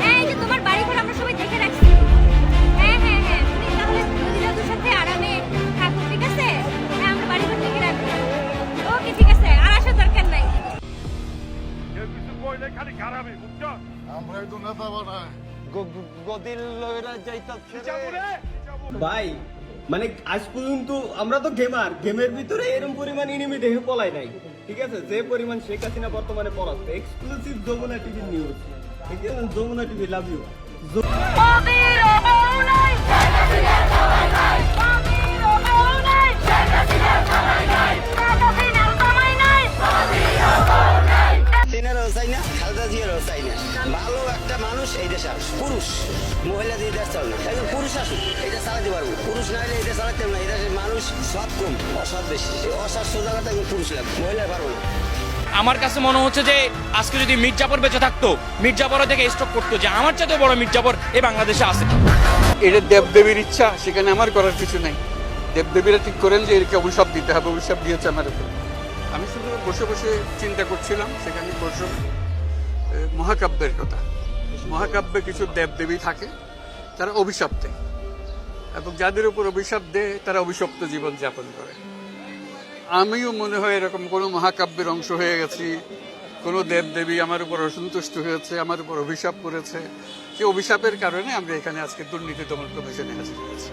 হ্যাঁ এই যে তোমার বাড়ি ঘর আমরা সবাই দেখে রাখছি। হ্যাঁ হ্যাঁ হ্যাঁ। তুমি তাহলে নদী দাদুর সাথে আরামে থাকো ঠিক আছে? হ্যাঁ আমরা বাড়ি ঘর দেখে রাখব। ওকে ঠিক আছে। আর আসার দরকার নাই। কেউ কিছু খালি খারাপই বুঝছ? আমরা একটু নেতা বানায়। গদিল লইরা রে? ভাই মানে আজ পর্যন্ত আমরা তো গেমার গেমের ভিতরে এরকম পরিমাণ ইনিমি দেখে পলাই নাই, ঠিক আছে? যে পরিমাণ শেখ হাসিনা বর্তমানে পলাচ্ছে এক্সক্লুসিভ যমুনা টিভি নিউজ ঠিক আছে? যমুনা টিভি লাভ ইউ চাই না। ভালো একটা মানুষ এই দেশে আসুক। পুরুষ। মহিলা দিয়ে দেশ চল না একজন পুরুষ আসুক এটা চালাতে পারব। পুরুষ না হলে এটা চালাতে না। এই দেশের মানুষ সৎ কম অসৎ বেশি। অসৎ পুরুষ লাগবে। মহিলা পারব না। আমার কাছে মনে হচ্ছে যে আজকে যদি মির্জাপুর বেঁচে থাকতো মির্জাপুর থেকে স্টক করতো যে আমার চাইতে বড় মির্জাপুর এই বাংলাদেশে আছে। এটা দেবদেবীর ইচ্ছা সেখানে আমার করার কিছু নাই। দেবদেবীরা ঠিক করেন যে এরকে অভিশাপ দিতে হবে অভিশাপ দিয়েছে আমার উপর। আমি শুধু বসে বসে চিন্তা করছিলাম সেখানে বসে মহাকাব্যের কথা। মহাকাব্যে কিছু দেবদেবী থাকে, তারা অভিশাপ দেয় এবং যাদের উপর অভিশাপ দেয়, তারা অভিশপ্ত জীবন যাপন করে। আমিও মনে হয় এরকম কোনো মহাকাব্যের অংশ হয়ে গেছি। কোনো দেবদেবী আমার উপর অসন্তুষ্ট হয়েছে, আমার উপর অভিশাপ করেছে। সেই অভিশাপের কারণে আমরা এখানে আজকে দুর্নীতি দমন কমিশনে হাজির হয়েছি।